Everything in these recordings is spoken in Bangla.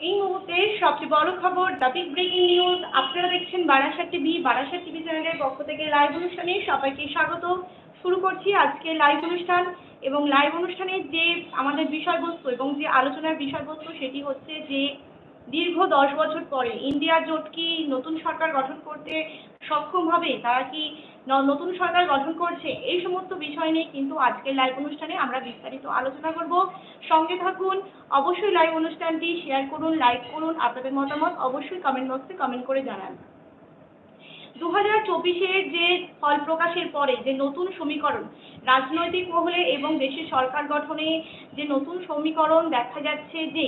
এই মুহূর্তে সবচেয়ে বড় খবর দ্য বিগ ব্রেকিং নিউজ আপনারা দেখছেন বারাসাত টিভি বারাসাত টিভি চ্যানেলের পক্ষ থেকে লাইভ অনুষ্ঠানে সবাইকে স্বাগত। শুরু করছি আজকে লাইভ অনুষ্ঠান এবং লাইভ অনুষ্ঠানের যে আমাদের বিষয়বস্তু এবং যে আলোচনার বিষয়বস্তু সেটি হচ্ছে যে দীর্ঘ দশ বছর পরে ইন্ডিয়া জোট কি নতুন সরকার গঠন করতে সক্ষম হবে? তারা কি নতুন সরকার গঠন করছে, এই সমস্ত বিষয় নিয়ে কিন্তু আজকের লাইভ অনুষ্ঠানে আমরা বিস্তারিত আলোচনা করব। সঙ্গে থাকুন, অবশ্যই লাইভ অনুষ্ঠানটি শেয়ার করুন লাইক করুন, আপনাদের মতামত অবশ্যই কমেন্ট বক্সে কমেন্ট করে জানান। দু হাজার চব্বিশের যে ফল প্রকাশের পরে যে নতুন সমীকরণ, রাজনৈতিক মহলে এবং দেশের সরকার গঠনে যে নতুন সমীকরণ দেখা যাচ্ছে যে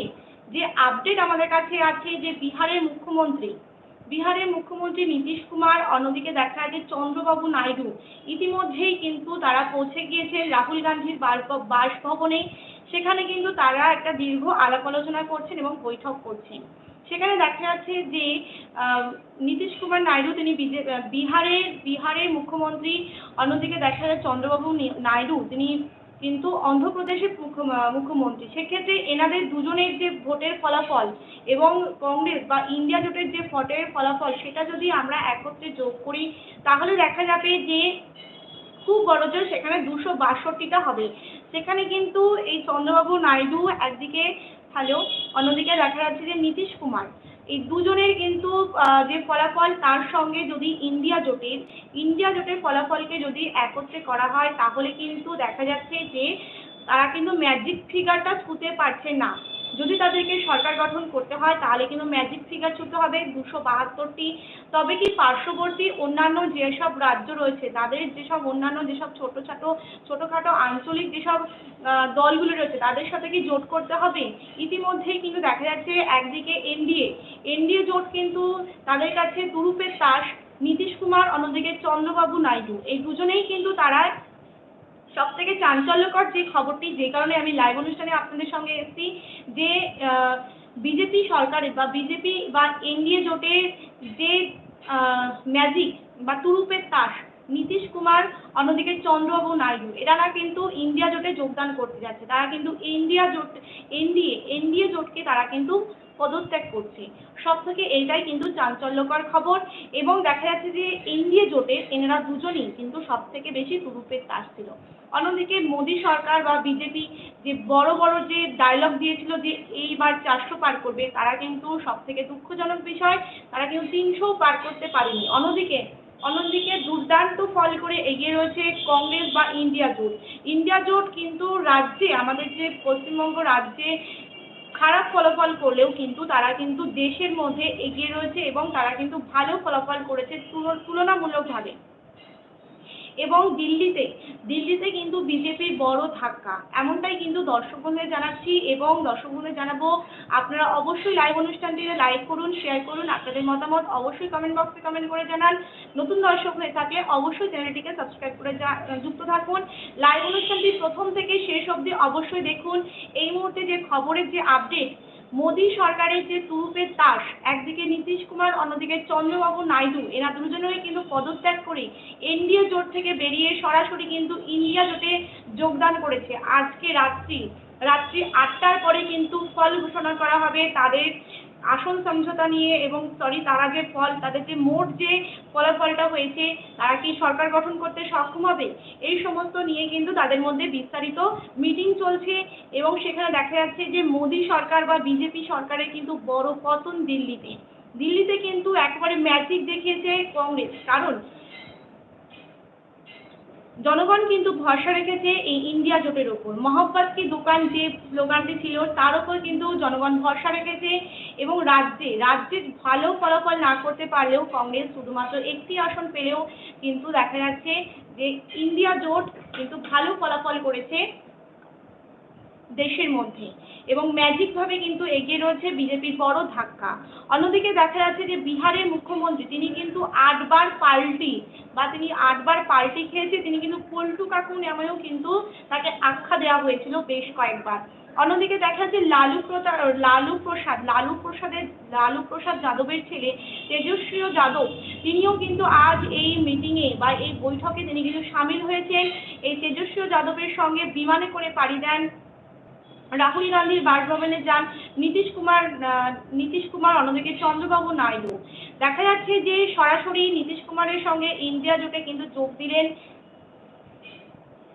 যে আপডেট আমাদের কাছে আছে যে বিহারের মুখ্যমন্ত্রী বিহারের মুখ্যমন্ত্রী নীতিশ কুমার অন্যদিকে দেখা যায় যে চন্দ্রবাবু নাইডু ইতিমধ্যেই কিন্তু তারা পৌঁছে গিয়েছেন রাহুল গান্ধীর বাস- বাসভবনে। সেখানে কিন্তু তারা একটা দীর্ঘ আলাপ আলোচনা করছেন এবং বৈঠক করছেন। সেখানে দেখা যাচ্ছে যে নীতিশ কুমার নাইডু তিনি বিহারের বিহারের মুখ্যমন্ত্রী। অন্যদিকে দেখা যায় চন্দ্রবাবু নাইডু তিনি কিন্তু অন্ধ্রপ্রদেশের মুখ্য- মুখ্যমন্ত্রী। সেক্ষেত্রে এনাদের দুজনের যে ভোটের ফলাফল এবং কংগ্রেস বা ইন্ডিয়া জোটের যে ভোটের ফলাফল, সেটা যদি আমরা একত্রে যোগ করি, তাহলে দেখা যাবে যে খুব বড় জোর সেখানে দুশো বাষট্টিটা হবে। সেখানে কিন্তু এই চন্দ্রবাবু নাইডু একদিকে হ্যালো অন্যদিকে দেখা যাচ্ছে যে নীতিশ কুমার। এই দুজনের কিন্তু যে ফলাফল, তার সঙ্গে যদি ইন্ডিয়া জোটের ইন্ডিয়া জোটের ফলাফলকে যদি একত্রে করা হয়, তাহলে কিন্তু দেখা যাচ্ছে যে তারা কিন্তু ম্যাজিক ফিগারটা ছুঁতে পারছে না। যদি তাদেরকে সরকার গঠন করতে হয়, তাহলে কিন্তু ম্যাজিক ফিগার ছুঁতে হবে দুশো বাহাত্তরটি। তবে কি পার্শ্ববর্তী অন্যান্য যেসব রাজ্য রয়েছে, তাদের যেসব অন্যান্য যেসব ছোট ছোট, ছোটোখাটো আঞ্চলিক যেসব দলগুলো রয়েছে, তাদের সাথে কি জোট করতে হবে? ইতিমধ্যেই কিন্তু দেখা যাচ্ছে একদিকে এনডিএ। এনডিএ জোট কিন্তু তাদের কাছে তুরুপের তাস নীতিশ কুমার, অন্যদিকে চন্দ্রবাবু নাইডু। এই দুজনেই কিন্তু তারা সব থেকে চাঞ্চল্যকর যে খবরটি, যে কারণে আমি লাইভ অনুষ্ঠানে আপনাদের সঙ্গে এসেছি, যে বিজেপি সরকারের বা বিজেপি বা এনডিএ জোটের যে ম্যাজিক বা তুরুপের তাস, নীতিশ কুমার, অন্যদিকে চন্দ্রবাবু নাইডু, এরা কিন্তু ইন্ডিয়া জোটে যোগদান করতে যাচ্ছে। তারা কিন্তু ইন্ডিয়া জোট, এনডিএ এনডিএ জোটকে তারা কিন্তু পদত্যাগ করছে। সব থেকে এইটাই কিন্তু চাঞ্চল্যকর খবর এবং দেখা যাচ্ছে যে এনডিএ জোটে এনারা দুজনেই কিন্তু সব থেকে বেশি তুরুপের তাস ছিল। অন্যদিকে মোদী সরকার বা বিজেপি যে বড় বড় যে ডায়লগ দিয়েছিল যে এইবার চারশো পার করবে, তারা কিন্তু সব থেকে দুঃখজনক বিষয়, তারা কিন্তু তিনশোও পার করতে পারেনি। অন্যদিকে অন্যদিকে দুর্দান্ত ফল করে এগিয়ে রয়েছে কংগ্রেস বা ইন্ডিয়া জোট। ইন্ডিয়া জোট কিন্তু রাজ্যে, আমাদের যে পশ্চিমবঙ্গ রাজ্যে খারাপ ফলাফল করলেও কিন্তু তারা কিন্তু দেশের মধ্যে এগিয়ে রয়েছে এবং তারা কিন্তু ভালো ফলাফল করেছে তুল- তুলনামূলকভাবে। এবং দিল্লিতে দিল্লিতে কিন্তু বিজেপির বড় ধাক্কা। এমনটাই কিন্তু দর্শক জানাচ্ছি এবং দর্শক জানাব, আপনারা অবশ্যই লাইভ অনুষ্ঠানটিতে লাইক করুন শেয়ার করুন, আপনাদের মতামত অবশ্যই কমেন্ট বক্সে কমেন্ট করে জানান। নতুন দর্শক হয়ে থাকলে অবশ্যই চ্যানেলটিকে সাবস্ক্রাইব করে যুক্ত থাকুন। লাইভ অনুষ্ঠানটি প্রথম থেকে শেষ অবধি অবশ্যই দেখুন। এই মুহূর্তে যে খবরের যে আপডেট মোদী সরকারের যে তুরুপের তাস একদিকে নীতিশ কুমার, অন্যদিকে চন্দ্রবাবু নাইডু। এরা দুজনেই কিন্তু পদত্যাগ করে এনডিএ জোট থেকে বেরিয়ে সরাসরি কিন্তু ইন্ডিয়া জোটে যোগদান করেছে। আজকে রাত্রি রাত্রি আটটার পরে কিন্তু ফল ঘোষণা করা হবে তাদের আসন সমঝোতা নিয়ে এবং সরি তারা যে ফল, তাদের যে মোট যে ফলাফলটা হয়েছে, তারা কি সরকার গঠন করতে সক্ষম হবে? এই সমস্ত নিয়ে কিন্তু তাদের মধ্যে বিস্তারিত মিটিং চলছে এবং সেখানে দেখা যাচ্ছে যে মোদি সরকার বা বিজেপি সরকারের কিন্তু বড় পতন দিল্লিতে। দিল্লিতে কিন্তু একেবারে ম্যাজিক দেখিয়েছে কংগ্রেস। কারণ জনগণ কিন্তু ভরসা রেখেছে এই ইন্ডিয়া জোটের ওপর। মহব্বত কি দোকান যে স্লোগানটি ছিল, তার ওপর কিন্তু জনগণ ভরসা রেখেছে এবং রাজ্যে রাজ্যে ভালো ফলাফল না করতে পারলেও কংগ্রেস শুধুমাত্র একটি আসন পেলেও কিন্তু দেখা যাচ্ছে যে ইন্ডিয়া জোট কিন্তু ভালো ফলাফল করেছে। দেশের মধ্যে। এবং ম্যাজিকভাবে কিন্তু এগিয়ে রয়েছে বিজেপির বড় ধাক্কা। অন্যদিকে দেখা যাচ্ছে যে বিহারের মুখ্যমন্ত্রী, তিনি কিন্তু আটবার পাল্টি বা তিনি আটবার পাল্টি খেয়েছে, তিনি কিন্তু পল্টু কাকু নামেও কিন্তু তাকে আখ্যা দেওয়া হয়েছিল বেশ কয়েকবার। অন্যদিকে দেখা যাচ্ছে লালু প্রসাদ লালু প্রসাদ, লালু প্রসাদের, লালু প্রসাদ যাদবের ছেলে তেজস্বী যাদব, তিনিও কিন্তু আজ এই মিটিংয়ে বা এই বৈঠকে তিনি কিন্তু সামিল হয়েছেন। এই তেজস্বী যাদবের সঙ্গে বিমানে করে পাড়ি দেন রাহুল গান্ধীর বাসভবনে যান নীতিশ কুমার নীতিশ কুমার, অন্যদিকে চন্দ্রবাবু নাইডু। দেখা যাচ্ছে যে সরাসরি নীতিশ কুমারের সঙ্গে ইন্ডিয়া জোটে কিন্তু যোগ দিলেন।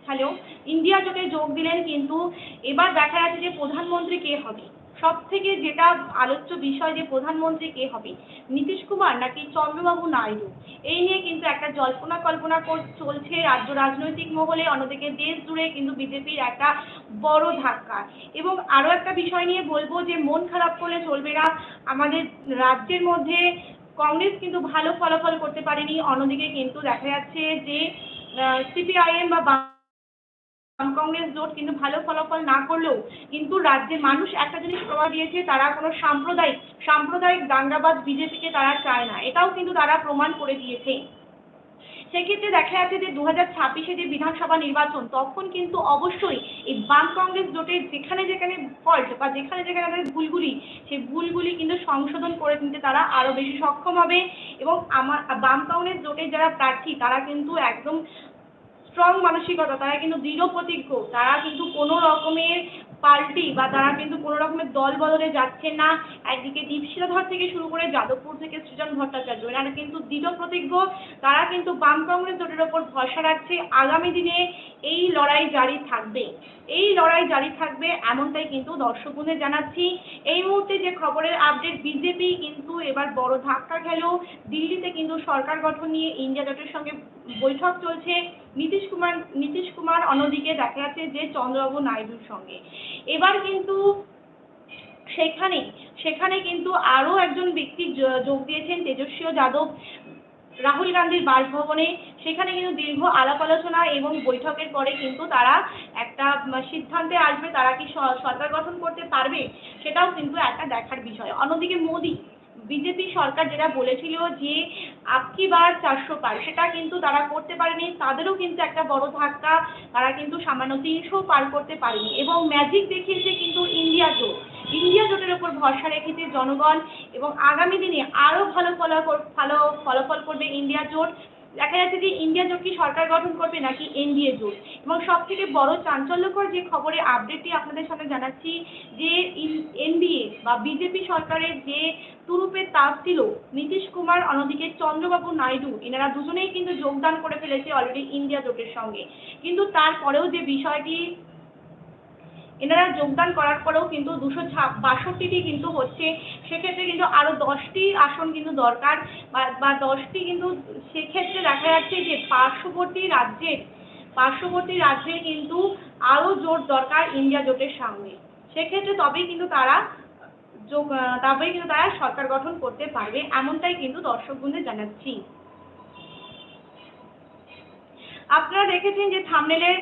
হ্যালো ইন্ডিয়া জোটে যোগ দিলেন কিন্তু এবার দেখা যাচ্ছে যে প্রধানমন্ত্রী কে হবে? সব থেকে যেটা আলোচ্য বিষয় যে প্রধানমন্ত্রী কে হবে? নীতিশ কুমার নাকি চন্দ্রবাবু নাইডু? এই নিয়ে কিন্তু একটা জল্পনা কল্পনা চলছে রাজ্য রাজনৈতিক মহলে, অন্যদিকে দেশ জুড়ে কিন্তু বিজেপির একটা বড় ধাক্কা। এবং আরও একটা বিষয় নিয়ে বলব যে, মন খারাপ করলে চলবে না। আমাদের রাজ্যের মধ্যে কংগ্রেস কিন্তু ভালো ফলাফল করতে পারেনি। অন্যদিকে কিন্তু দেখা যাচ্ছে যে সিপিআইএম বা কংগ্রেস জোট কিন্তু ভালো ফলাফল না করলেও কিন্তু রাজ্যের মানুষ একটা জিনিস প্রমাণ দিয়েছে, তারা কোনো সাম্প্রদায়িক সাম্প্রদায়িক দাঙ্গাবাজ বিজেপিকে তারা চায় না। এটাও কিন্তু তারা প্রমাণ করে দিয়েছে। সেক্ষেত্রে দেখা যাচ্ছে যে দু হাজার ছাব্বিশে যে বিধানসভা নির্বাচন, তখন কিন্তু অবশ্যই এই বাম কংগ্রেস জোটের যেখানে যেখানে ফল্ট বা যেখানে যেখানে তাদের ভুলগুলি, সেই ভুলগুলি কিন্তু সংশোধন করে নিতে তারা আরও বেশি সক্ষম হবে। এবং আমার বাম কংগ্রেস জোটের যারা প্রার্থী, তারা কিন্তু একদম স্ট্রং মানসিকতা, তারা কিন্তু দৃঢ় প্রতিজ্ঞ। তারা কিন্তু কোনো রকমের পাল্টি বা তারা কিন্তু কোনো রকমের দল বদলে যাচ্ছে না। একদিকে দীপশিলাধর থেকে শুরু করে যাদবপুর থেকে সৃজন ভট্টাচার্য, এনারা কিন্তু দৃঢ় প্রতিজ্ঞ। তারা কিন্তু বাম কংগ্রেস জোটের ওপর ভরসা রাখছে। আগামী দিনে এই লড়াই জারি থাকবে। এই লড়াই জারি থাকবে এমনটাই কিন্তু দর্শক জানাচ্ছি। এই মুহূর্তে যে খবরের আপডেট বিজেপি কিন্তু এবার বড় ধাক্কা খেল। দিল্লিতে কিন্তু সরকার গঠন নিয়ে ইন্ডিয়া জোটের সঙ্গে বৈঠক চলছে। নীতিশ কুমার নীতিশ কুমার অন্যদিকে দেখা যাচ্ছে যে চন্দ্রবাবু নাইডুর সঙ্গে। এবার কিন্তু সেখানে সেখানে কিন্তু আরও একজন ব্যক্তি যোগ দিয়েছেন তেজস্বী যাদব। রাহুল গান্ধীর বাসভবনে সেখানে কিন্তু দীর্ঘ আলাপ আলোচনা এবং বৈঠকের পরে কিন্তু তারা একটা সিদ্ধান্তে আসবে তারা কি সরকার গঠন করতে পারবে সেটাও কিন্তু একটা দেখার বিষয়। অন্যদিকে মোদি, বিজেপি সরকার যেটা বলেছিল যে, আপকি বার চারশো পার, সেটা কিন্তু তারা করতে পারেনি, তাদেরও কিন্তু একটা বড় ধাক্কা তারা কিন্তু সামান্য তিনশো পার করতে পারেনি। এবং ম্যাজিক দেখিয়েছে কিন্তু ইন্ডিয়া জোট। ইন্ডিয়া জোটের ওপর ভরসা রেখেছে জনগণ এবং আগামী দিনে আরও ভালো ফলাফল ভালো ফলাফল করবে ইন্ডিয়া জোট। দেখা যাচ্ছে যে ইন্ডিয়া জোট কি সরকার গঠন করবে নাকি এনডিএ জোট? এবং সব থেকে বড় চাঞ্চল্যকর যে খবরের আপডেটটি আপনাদের সাথে জানাচ্ছি যে এনডিএ বা বিজেপি সরকারের যে তুরুপে তাপ ছিল নীতিশ কুমার, অন্যদিকে চন্দ্রবাবু নাইডু এনারা দুজনেই কিন্তু যোগদান করে ফেলেছে অলরেডি ইন্ডিয়া জোটের সঙ্গে। কিন্তু তারপরেও যে বিষয়টি এনারা যোগদান করার পরেও কিন্তু দুশো বাষট্টিটি কিন্তু হচ্ছে, সেক্ষেত্রে কিন্তু আরও দশটি আসন কিন্তু দরকার। বা দশটি কিন্তু সেক্ষেত্রে দেখা যাচ্ছে যে পার্শ্ববর্তী রাজ্যের পার্শ্ববর্তী রাজ্যের কিন্তু আরও জোট দরকার ইন্ডিয়া জোটের সঙ্গে সেক্ষেত্রে তবেই কিন্তু তারা যোগ তবেই কিন্তু তারা সরকার গঠন করতে পারবে, এমনটাই কিন্তু দর্শক জানাচ্ছি। আপনারা দেখেছেন যে থামনেলের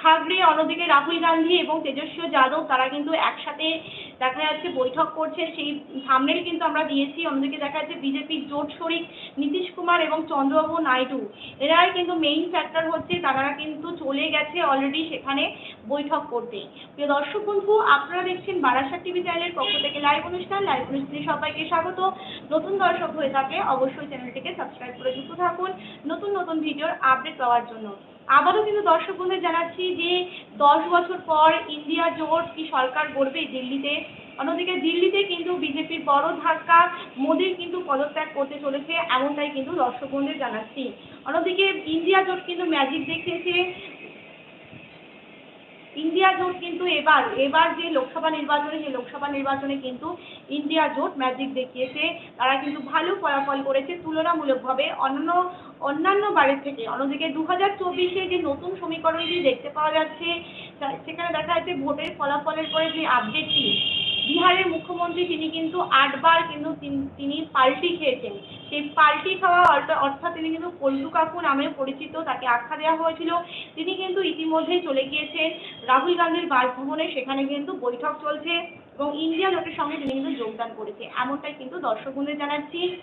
খাগড়ে, অন্যদিকে রাহুল গান্ধী এবং তেজস্বী যাদব, তারা কিন্তু একসাথে দেখা যাচ্ছে বৈঠক করছে। সেই থামনেল কিন্তু আমরা দিয়েছি, অন্যদিকে দেখা যাচ্ছে বিজেপির জোট শরিক নীতিশ কুমার এবং চন্দ্রবাবু নাইডু। এরাই কিন্তু মেইন ফ্যাক্টর হচ্ছে, তারা কিন্তু চলে গেছে অলরেডি সেখানে বৈঠক করতে। প্রিয় দর্শক বন্ধু, আপনারা দেখছেন বারাসাত টিভি চ্যানেলের পক্ষ থেকে লাইভ অনুষ্ঠান। লাইভ অনুষ্ঠানে সবাইকে স্বাগত। নতুন দর্শক হয়ে থাকলে অবশ্যই চ্যানেলটিকে সাবস্ক্রাইব করে যুক্ত থাকুন। নতুন নতুন ভিডিওর আপডেট পাওয়ার জন্য। আবারও কিন্তু দর্শক বন্ধুদের জানাচ্ছি যে দশ বছর পর ইন্ডিয়া জোট কি সরকার গড়বে দিল্লিতে? অন্যদিকে দিল্লিতে কিন্তু বিজেপির বড় ধাক্কা, মোদীর কিন্তু পদত্যাগ করতে চলেছে, এমনটাই কিন্তু দর্শক বন্ধুদের জানাচ্ছি। অন্যদিকে ইন্ডিয়া জোট কিন্তু ম্যাজিক দেখিয়েছে ইন্ডিয়া জোট কিন্তু এবার এবার যে লোকসভা নির্বাচনে, সেই লোকসভা নির্বাচনে কিন্তু ইন্ডিয়া জোট ম্যাজিক দেখিয়েছে। তারা কিন্তু ভালো ফলাফল করেছে তুলনামূলকভাবে। অন্যান্য অন্যান্য বারের থেকে, অন্যদিকে দু হাজার চব্বিশে যে নতুন সমীকরণটি দেখতে পাওয়া যাচ্ছে সেখানে দেখা যাচ্ছে ভোটের ফলাফলের পরে যে আপডেটটি বিহারের মুখ্যমন্ত্রী তিনি কিন্তু আটবার কিন্তু তিনি পাল্টি খেয়েছেন। সেই পাল্টি খাওয়া অর্থ- অর্থাৎ তিনি কিন্তু পল্টু কাকু নামে পরিচিত, তাকে আখ্যা দেওয়া হয়েছিল। তিনি কিন্তু ইতিমধ্যেই চলে গিয়েছেন রাহুল গান্ধীর বাসভবনে, সেখানে কিন্তু বৈঠক চলছে এবং ইন্ডিয়া জোটের সঙ্গে তিনি কিন্তু যোগদান করেছে। এমনটাই কিন্তু দর্শক জানাচ্ছি।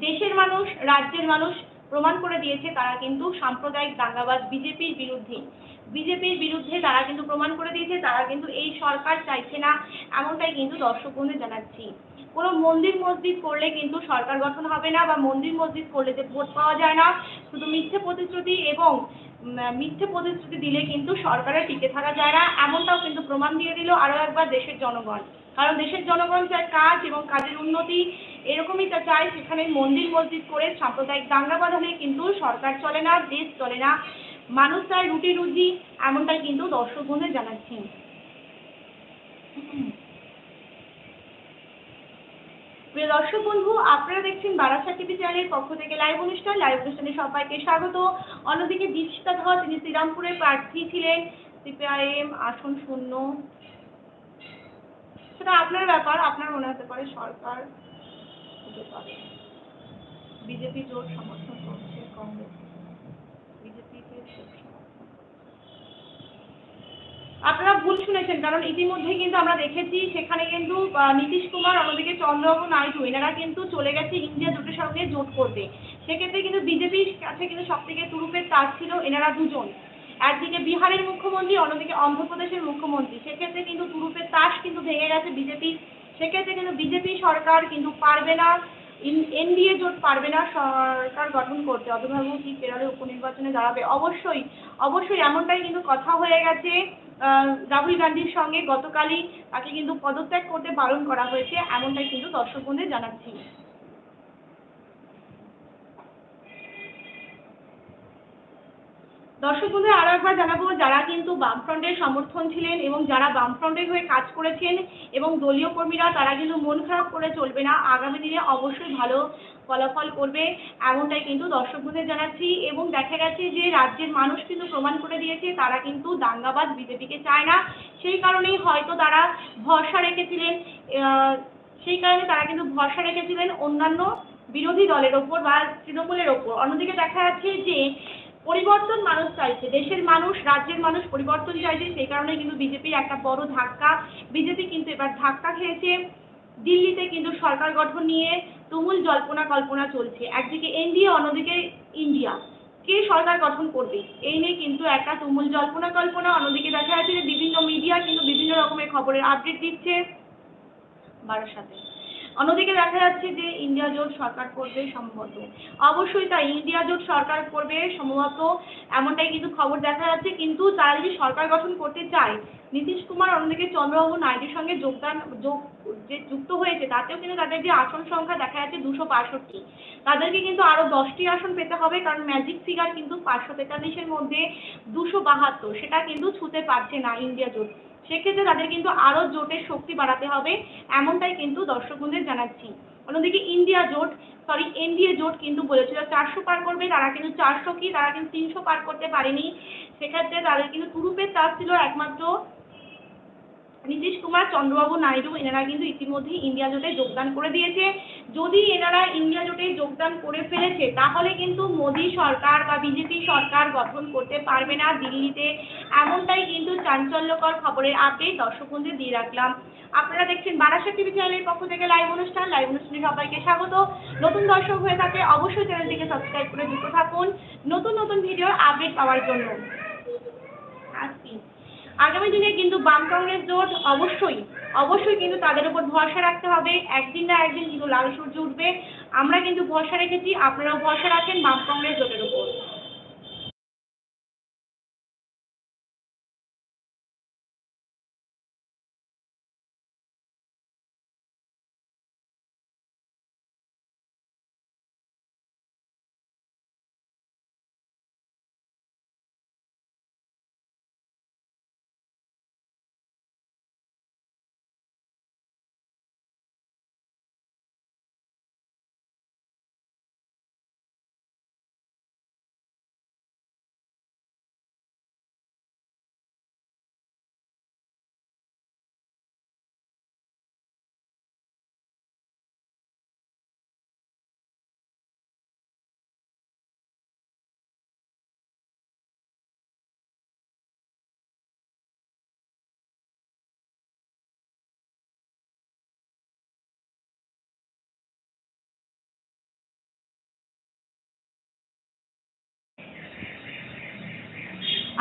দেশের মানুষ, রাজ্যের মানুষ প্রমাণ করে দিয়েছে তারা কিন্তু সাম্প্রদায়িক দাঙ্গাবাজ বিজেপির বিরুদ্ধে। বিজেপির বিরুদ্ধে তারা কিন্তু প্রমাণ করে দিয়েছে, তারা কিন্তু এই সরকার চাইছে না, এমনটাই কিন্তু দর্শক জানাচ্ছি। কোনো মন্দির মসজিদ করলে কিন্তু সরকার গঠন হবে না বা মন্দির মসজিদ করলে যে ভোট পাওয়া যায় না। শুধু মিথ্যে প্রতিশ্রুতি এবং মিথ্যে প্রতিশ্রুতি দিলে কিন্তু সরকারের টিকে থাকা যায় না। এমনটাও কিন্তু প্রমাণ দিয়ে দিল আরও একবার দেশের জনগণ। কারণ দেশের জনগণ চায় কাজ এবং কাজের উন্নতি। এরকমই তা চায় সেখানে মন্দির মসজিদ করে সাম্প্রদায়িক দাঙ্গা বাঁধালে কিন্তু সরকার চলে না, দেশ চলে না। মানুষ চায় রুটি রুজি এমনটাই কিন্তু দর্শক বন্ধু জানাচ্ছেন। প্রিয় দর্শক বন্ধু, আপনারা দেখছেন বারাসাত টিভি চ্যানেলের পক্ষ থেকে লাইভ অনুষ্ঠান। লাইভ অনুষ্ঠানে সবাইকে স্বাগত। অন্যদিকে দীক্ষিতা ধর তিনি শ্রীরামপুরের প্রার্থী ছিলেন। সিপিআইএম আসন শূন্য। সেটা আপনার ব্যাপার, আপনার মনে হতে পারে সরকার হতে পারে বিজেপি জোট সমর্থন করছে কংগ্রেস। বিজেপি বিজেপিকে আপনারা ভুল শুনেছেন, কারণ ইতিমধ্যে কিন্তু আমরা দেখেছি সেখানে কিন্তু নীতিশ কুমার, অন্যদিকে চন্দ্রবাবু নাইডু, এনারা কিন্তু চলে গেছে ইন্ডিয়া জোটের সঙ্গে জোট করতে। সেক্ষেত্রে কিন্তু বিজেপির কাছে কিন্তু সব থেকে তুরুপের তার ছিল এনারা দুজন। একদিকে বিহারের মুখ্যমন্ত্রী, অন্যদিকে অন্ধ্রপ্রদেশের মুখ্যমন্ত্রী। সেক্ষেত্রে কিন্তু তুরুপের তাস কিন্তু ভেঙে গেছে বিজেপি। সেক্ষেত্রে কিন্তু বিজেপি সরকার কিন্তু পারবে না এনডিএ জোট পারবে না, সরকার গঠন করতে। অতভাবু কি কেরলে উপনির্বাচনে দাঁড়াবে। অবশ্যই অবশ্যই এমনটাই কিন্তু কথা হয়ে গেছে। রাহুল গান্ধীর সঙ্গে গতকালই তাকে কিন্তু পদত্যাগ করতে বারণ করা হয়েছে, এমনটাই কিন্তু দর্শক জানাচ্ছি। দর্শক বন্ধুরা, আরও একবার জানাব, যারা কিন্তু বামফ্রন্টের সমর্থন ছিলেন এবং যারা বামফ্রন্টের হয়ে কাজ করেছেন এবং দলীয় কর্মীরা, তারা কিন্তু মন খারাপ করে চলবে না। আগামী দিনে অবশ্যই ভালো ফলাফল করবে এমনটাই কিন্তু দর্শক বন্ধুদের জানাচ্ছি। এবং দেখা গেছে যে রাজ্যের মানুষ কিন্তু প্রমাণ করে দিয়েছে, তারা কিন্তু দাঙ্গাবাজ বিজেপিকে চায় না। সেই কারণেই হয়তো তারা ভরসা রেখেছিলেন সেই কারণে তারা কিন্তু ভরসা রেখেছিলেন অন্যান্য বিরোধী দলের ওপর বা তৃণমূলের ওপর। অন্যদিকে দেখা যাচ্ছে যে পরিবর্তন মানুষ চাইছে। দেশের মানুষ, রাজ্যের মানুষ পরিবর্তন চাইছে, সেই কারণে কিন্তু বিজেপির একটা বড় ধাক্কা। বিজেপি কিন্তু এবার ধাক্কা খেয়েছে। দিল্লিতে কিন্তু সরকার গঠন নিয়ে তুমুল জল্পনা কল্পনা চলছে। একদিকে এনডিএ, অন্যদিকে ইন্ডিয়া। কে সরকার গঠন করবে? এই নিয়ে কিন্তু একটা তুমুল জল্পনা কল্পনা। অন্যদিকে দেখা যাচ্ছে যে বিভিন্ন মিডিয়া কিন্তু বিভিন্ন রকমের খবরের আপডেট দিচ্ছে। বারাসাতে। অন্যদিকে দেখা যাচ্ছে যে ইন্ডিয়া জোট সরকার করবে সম্ভবত। অবশ্যই তাই, ইন্ডিয়া জোট সরকার করবে সম্ভবত এমনটাই কিন্তু খবর দেখা যাচ্ছে। কিন্তু তারা যদি সরকার গঠন করতে চায়, নীতিশ কুমার, অন্যদিকে চন্দ্রবাবু নাইডুর সঙ্গে যোগদান, যোগ, যে যুক্ত হয়েছে, তাতেও কিন্তু তাদের যে আসন সংখ্যা দেখা যাচ্ছে দুশো বাষট্টি। তাদেরকে কিন্তু আরও দশটি আসন পেতে হবে, কারণ ম্যাজিক ফিগার কিন্তু পাঁচশো তেতাল্লিশের মধ্যে দুশো বাহাত্তর, সেটা কিন্তু ছুতে পারছে না ইন্ডিয়া জোট। সেক্ষেত্রে তাদের কিন্তু আরও জোটের শক্তি বাড়াতে হবে, এমনটাই কিন্তু দর্শক বন্ধুদের জানাচ্ছি। অন্যদিকে ইন্ডিয়া জোট সরি এনডিএ জোট কিন্তু বলেছিল চারশো পার করবে, তারা কিন্তু চারশো কি, তারা কিন্তু তিনশো পার করতে পারেনি। সেক্ষেত্রে তাদের কিন্তু তুরুপের তার ছিল একমাত্র নীতিশ কুমার, চন্দ্রবাবু নাইডু, এনারা কিন্তু ইতিমধ্যেই ইন্ডিয়া জোটে যোগদান করে দিয়েছে। যদি এনারা ইন্ডিয়া জোটে যোগদান করে ফেলেছে, তাহলে কিন্তু মোদী সরকার বা বিজেপি সরকার গঠন করতে পারবে না দিল্লিতে। এমনটাই কিন্তু চাঞ্চল্যকর খবরের আপডেট দর্শক দিয়ে রাখলাম। আপনারা দেখছেন বারাসাত টিভি চ্যানেলের পক্ষ থেকে লাইভ অনুষ্ঠান। লাইভ অনুষ্ঠানে সবাইকে স্বাগত। নতুন দর্শক হয়ে থাকে অবশ্যই চ্যানেলটিকে সাবস্ক্রাইব করে যুক্ত থাকুন। নতুন নতুন ভিডিওর আপডেট পাওয়ার জন্য। আসছি আগামী দিনে কিন্তু বাম কংগ্রেস জোট অবশ্যই অবশ্যই কিন্তু তাদের উপর ভরসা রাখতে হবে। একদিন না একদিন কিন্তু লাল সূর্য উঠবে। আমরা কিন্তু ভরসা রেখেছি, আপনারাও ভরসা রাখেন বাম কংগ্রেস জোটের উপর।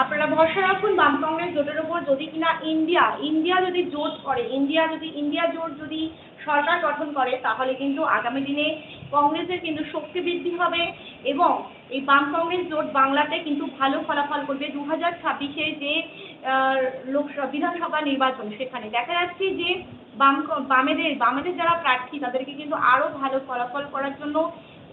আপনারা ভরসা রাখুন বাম কংগ্রেস জোটের উপর যদি কিনা ইন্ডিয়া ইন্ডিয়া যদি জোট করে, ইন্ডিয়া যদি, ইন্ডিয়া জোট যদি সরকার গঠন করে, তাহলে কিন্তু আগামী দিনে কংগ্রেসের কিন্তু শক্তি বৃদ্ধি হবে এবং এই বাম কংগ্রেস জোট বাংলাতে কিন্তু ভালো ফলাফল করবে। দু হাজার ছাব্বিশে যে লোকসভা, বিধানসভা নির্বাচন সেখানে দেখা যাচ্ছে যে বাম, বামেদের বামেদের যারা প্রার্থী, তাদেরকে কিন্তু আরও ভালো ফলাফল করার জন্য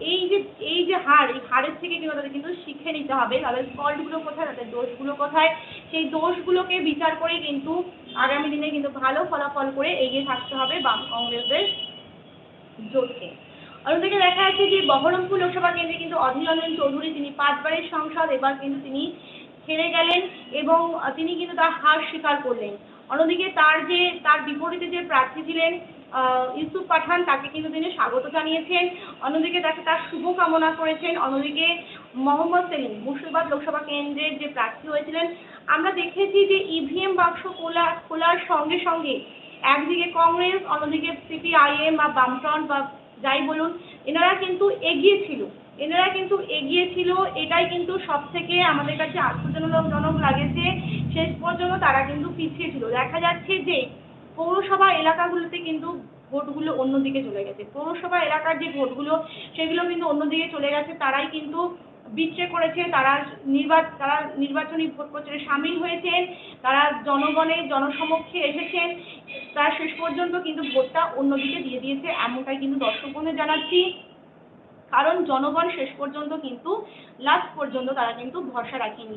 এই যে এই যে হার, এই হারের থেকে কিন্তু তাদের কিন্তু শিখে নিতে হবে। তাদের ফল্টগুলো কোথায়, তাদের দোষগুলো কোথায়? সেই দোষগুলোকে বিচার করে কিন্তু আগামী দিনে কিন্তু ভালো ফলাফল করে এগিয়ে থাকতে হবে বাম কংগ্রেসের জোটকে। অন্যদিকে দেখা যাচ্ছে যে বহরমপুর লোকসভা কেন্দ্রে কিন্তু অধীর রঞ্জন চৌধুরী, তিনি পাঁচবারের সংসদ, এবার কিন্তু তিনি হেরে গেলেন এবং তিনি কিন্তু তার হার স্বীকার করলেন। অন্যদিকে তার যে, তার বিপরীতে যে প্রার্থী ছিলেন ইউসুফ পাঠান তাকে কিন্তু তিনি স্বাগত জানিয়েছেন। অন্যদিকে তাকে তার শুভ কামনা করেছেন। অন্যদিকে মোহাম্মদ সেলিম, মুর্শিদাবাদ লোকসভা কেন্দ্রের যে প্রার্থী হয়েছিলেন, আমরা দেখেছি যে ইভিএম বাক্স খোলা, খোলার সঙ্গে সঙ্গে একদিকে কংগ্রেস, অন্যদিকে সিপিআইএম বা বামফ্রন্ট বা যাই বলুন, এনারা কিন্তু এগিয়ে ছিল। এনারা কিন্তু এগিয়ে ছিল। এটাই কিন্তু সব থেকে আমাদের কাছে আশ্চর্যজনক লাগেছে শেষ পর্যন্ত তারা কিন্তু পিছিয়ে ছিল। দেখা যাচ্ছে যে পৌরসভা এলাকাগুলোতে কিন্তু ভোটগুলো অন্যদিকে চলে গেছে। পৌরসভা এলাকার যে ভোটগুলো, সেগুলো কিন্তু অন্যদিকে চলে গেছে। তারাই কিন্তু বিচ্ছে করেছে, তারা নির্বাচ, তারা নির্বাচনী ভোট প্রচারে সামিল হয়েছেন তারা জনগণের জনসমক্ষে এসেছেন তারা শেষ পর্যন্ত কিন্তু ভোটটা অন্যদিকে দিয়ে দিয়েছে, এমনটাই কিন্তু দর্শক বন্ধু জানাচ্ছি। কারণ জনগণ শেষ পর্যন্ত কিন্তু লাস্ট পর্যন্ত তারা কিন্তু ভরসা রাখেনি।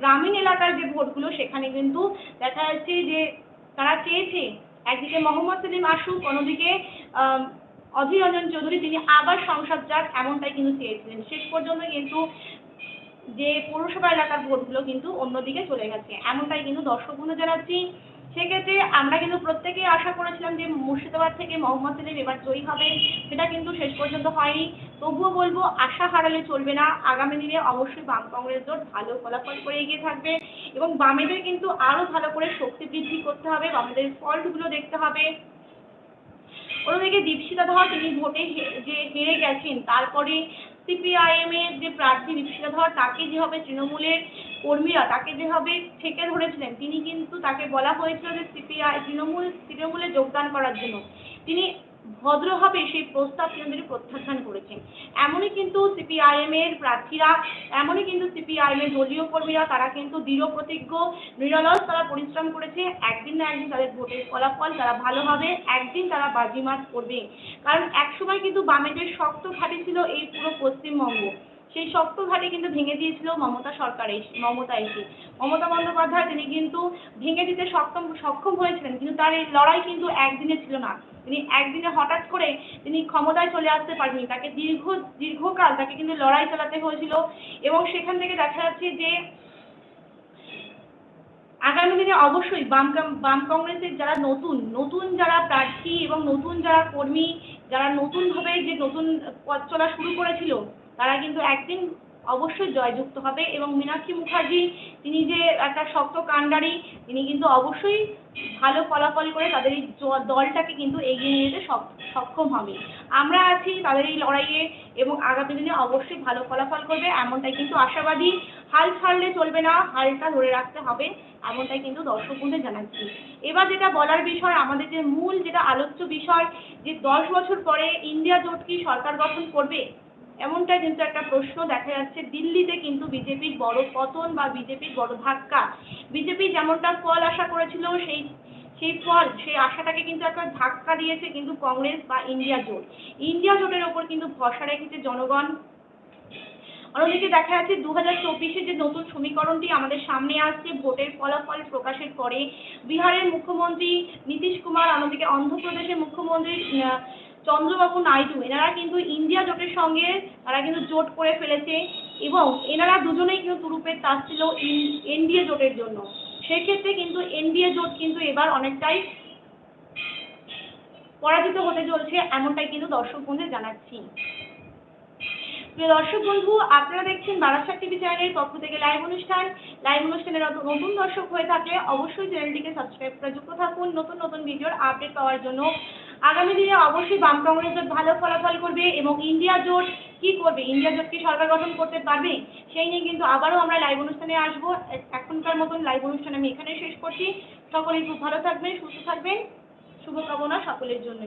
গ্রামীণ এলাকার যে ভোটগুলো, সেখানে কিন্তু দেখা যাচ্ছে যে তারা চেয়েছে একদিকে মোহাম্মদ সেলিম আসুক, অন্যদিকে অধীর রঞ্জন চৌধুরী তিনি আবার সংসদ যাক এমনটাই কিন্তু চেয়েছিলেন। শেষ পর্যন্ত কিন্তু যে পৌরসভা এলাকার ভোটগুলো কিন্তু অন্যদিকে চলে গেছে। এমনটাই কিন্তু দর্শক বন্ধু জানাচ্ছি। সেক্ষেত্রে আমরা কিন্তু প্রত্যেকেই আশা করেছিলাম যে মুর্শিদাবাদ থেকে মোহাম্মদ সেলিম এবার জয়ী হবে, সেটা কিন্তু শেষ পর্যন্ত হয়নি। তবুও বলব, আশা হারালে চলবে না। আগামী দিনে অবশ্যই বাম কংগ্রেস জোট ভালো ফলাফল করে এগিয়ে থাকবে এবং বামেদের কিন্তু আরও ভালো করে শক্তি বৃদ্ধি করতে হবে, বামেদের ফল্টগুলো দেখতে হবে। অন্যদিকে দীপশিতা ধর, তিনি ভোটে যে হেরে গেছেন, তারপরে সিপিআইএম এর যে প্রার্থী দীপশিখা ধর, তাকে যেভাবে তৃণমূলের কর্মীরা তাকে যেভাবে ঠেকে ধরেছিলেন, তিনি কিন্তু তাকে বলা হয়েছিল যে সিপিআই তৃণমূল, তৃণমূলে যোগদান করার জন্য। তিনি ভদ্রভাবে সেই প্রস্তাব তিনি প্রত্যাখ্যান করেছেন। এমনই কিন্তু সিপিআইএম এর প্রার্থীরা, এমনই কিন্তু সিপিআইএম এর দলীয় কর্মীরা, তারা কিন্তু দৃঢ় প্রতিজ্ঞ, নিরলস তারা পরিশ্রম করেছে। একদিন না একদিন তাদের ভোটের ফলাফল তারা ভালোভাবে একদিন তারা বাজিমাত করবে। কারণ একসময় কিন্তু বামেদের শক্ত ঘাঁটি ছিল এই পুরো পশ্চিমবঙ্গ। সেই শক্ত ঘাঁটি কিন্তু ভেঙে দিয়েছিল মমতা সরকার এসে মমতা এসে। মমতা বন্দ্যোপাধ্যায়, তিনি কিন্তু ভেঙে দিতে সক্ষম সক্ষম হয়েছিলেন, কিন্তু তার এই লড়াই কিন্তু একদিনে ছিল না। তিনি একদিনে হঠাৎ করে তিনি ক্ষমতায় চলে আসতে পারেননি। তাকে দীর্ঘ, দীর্ঘকাল তাকে কিন্তু লড়াই চালাতে হয়েছিল এবং সেখান থেকে দেখা যাচ্ছে যে আগামী দিনে অবশ্যই বাম বাম কংগ্রেসের যারা নতুন নতুন যারা প্রার্থী এবং নতুন যারা কর্মী, যারা নতুনভাবে যে নতুন পথ চলা শুরু করেছিল তারা কিন্তু একদিন অবশ্যই জয়যুক্ত হবে এবং মীনাক্ষী মুখার্জি, তিনি যে একটা শক্ত কাণ্ডারি, তিনি কিন্তু অবশ্যই ভালো ফলাফল করে তাদের এই দলটাকে কিন্তু এগিয়ে নিয়ে যেতে সক্ষম হবে। আমরা আছি তাদের এই লড়াইয়ে এবং আগামী দিনে অবশ্যই ভালো ফলাফল করবে, এমনটাই কিন্তু আশাবাদী। হাল ছাড়লে চলবে না, হালটা ধরে রাখতে হবে, এমনটাই কিন্তু দর্শক বন্ধু জানাচ্ছি। এবার যেটা বলার বিষয়, আমাদের যে মূল যেটা আলোচ্য বিষয়, যে দশ বছর পরে ইন্ডিয়া জোট কি সরকার গঠন করবে? এমনটাই কিন্তু একটা প্রশ্ন দেখা যাচ্ছে। দিল্লিতে কিন্তু বিজেপির বড় পতন বা বিজেপির বড় ধাক্কা। বিজেপি যেমনটা ফল আশা করেছিল, সেই সেই ফল, সেই আশাটাকে কিন্তু একটা ধাক্কা দিয়েছে কিন্তু কংগ্রেস বা ইন্ডিয়া জোট। ইন্ডিয়া জোটের ওপর কিন্তু ভরসা রেখেছে জনগণ। অন্যদিকে দেখা যাচ্ছে দু হাজার চব্বিশে যে নতুন সমীকরণটি আমাদের সামনে আসছে, ভোটের ফলাফল প্রকাশের পরে বিহারের মুখ্যমন্ত্রী নীতিশ কুমার, অন্যদিকে অন্ধ্রপ্রদেশের মুখ্যমন্ত্রী চন্দ্রবাবু নাইডু। এনারা কিন্তু ইন্ডিয়া জোটের সঙ্গে তারা কিন্তু জোট করে ফেলেছে এবং এনারা দুজনেই কিন্তু তুরুপের তাস ছিল এনডিএ জোটের জন্য। সেক্ষেত্রে কিন্তু এনডিএ জোট কিন্তু এবার অনেকটাই পরাজিত হতে চলছে এমনটাই কিন্তু দর্শক বন্ধু জানাচ্ছি। প্রিয় দর্শক বন্ধু, আপনারা দেখছেন বারাসাত টিভি চ্যানেলের পক্ষ থেকে লাইভ অনুষ্ঠান। লাইভ অনুষ্ঠানের নতুন নতুন দর্শক হয়ে থাকলে অবশ্যই চ্যানেলটিকে সাবস্ক্রাইব করে যুক্ত থাকুন। নতুন নতুন ভিডিওর আপডেট পাওয়ার জন্য আগামী দিনে অবশ্যই বাম কংগ্রেস জোট ভালো ফলাফল করবে এবং ইন্ডিয়া জোট কি করবে? ইন্ডিয়া জোট কি সরকার গঠন করতে পারবে? সেই নিয়ে কিন্তু আবারও আমরা লাইভ অনুষ্ঠানে আসব। এখনকার মতন লাইভ অনুষ্ঠান আমি এখানে শেষ করছি। সকলেই খুব ভালো থাকবেন, সুস্থ থাকবেন। শুভকামনা সকলের জন্য